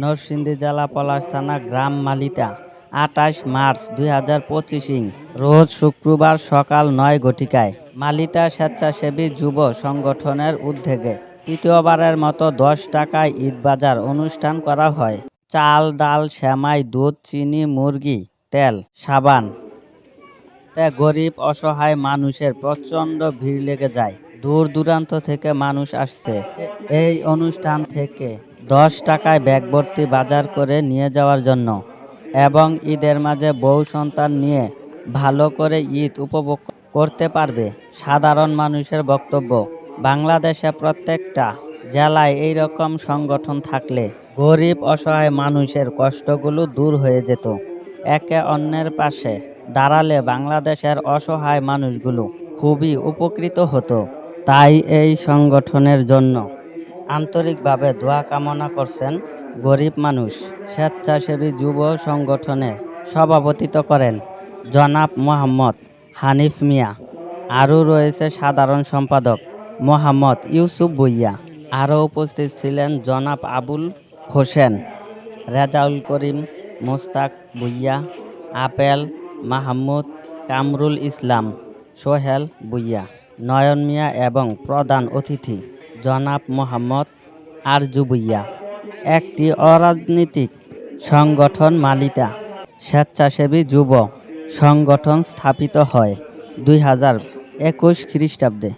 নরসিংদী জেলা পলাশ থানা গ্রাম মালিতা, আঠাশ মার্চ দুই হাজার পঁচিশিং রোজ শুক্রবার সকাল নয় ঘটিকায় মালিতা স্বেচ্ছাসেবী যুব সংগঠনের উদ্যোগে তৃতীয়বারের মতো দশ টাকায় ঈদ বাজার অনুষ্ঠান করা হয়। চাল, ডাল শ্যামাই দুধ, চিনি, মুরগি, তেল, সাবান। গরিব, অসহায় মানুষের প্রচণ্ড ভিড় লেগে যায়। দূর দূরান্ত থেকে মানুষ আসছে। এই অনুষ্ঠান থেকে দশ টাকায় ব্যাগ ভর্তি বাজার করে নিয়ে যাওয়ার জন্য এবং ঈদের মাঝে বউ সন্তান নিয়ে ভালো করে ঈদ উপভোগ করতে পারবে। সাধারণ মানুষের বক্তব্য, বাংলাদেশে প্রত্যেকটা জেলায় এই রকম সংগঠন থাকলে গরিব অসহায় মানুষের কষ্টগুলো দূর হয়ে যেত। একে অন্যের পাশে দাঁড়ালে বাংলাদেশের অসহায় মানুষগুলো খুবই উপকৃত হতো। তাই এই সংগঠনের জন্য আন্তরিকভাবে দোয়া কামনা করছেন গরিব মানুষ, স্বেচ্ছাসেবী যুব সংগঠনের সভাপতিত্ব করেন জনাব মোহাম্মদ হানিফ মিয়া। আরও রয়েছে সাধারণ সম্পাদক মোহাম্মদ ইউসুফ ভুইয়া। আরও উপস্থিত ছিলেন জনাব আবুল হোসেন, রেজাউল করিম মোস্তাক ভুইয়া, আপেল মাহমুদ কামরুল ইসলাম সোহেল ভুইয়া, নয়ন মিয়া এবং প্রধান অতিথি জনাব মোহাম্মদ আরজু ভুইয়া একটি অরাজনৈতিক সংগঠন মালিতা, স্বেচ্ছাসেবী যুব সংগঠন স্থাপিত হয় দুই হাজার একুশ খ্রিস্টাব্দে।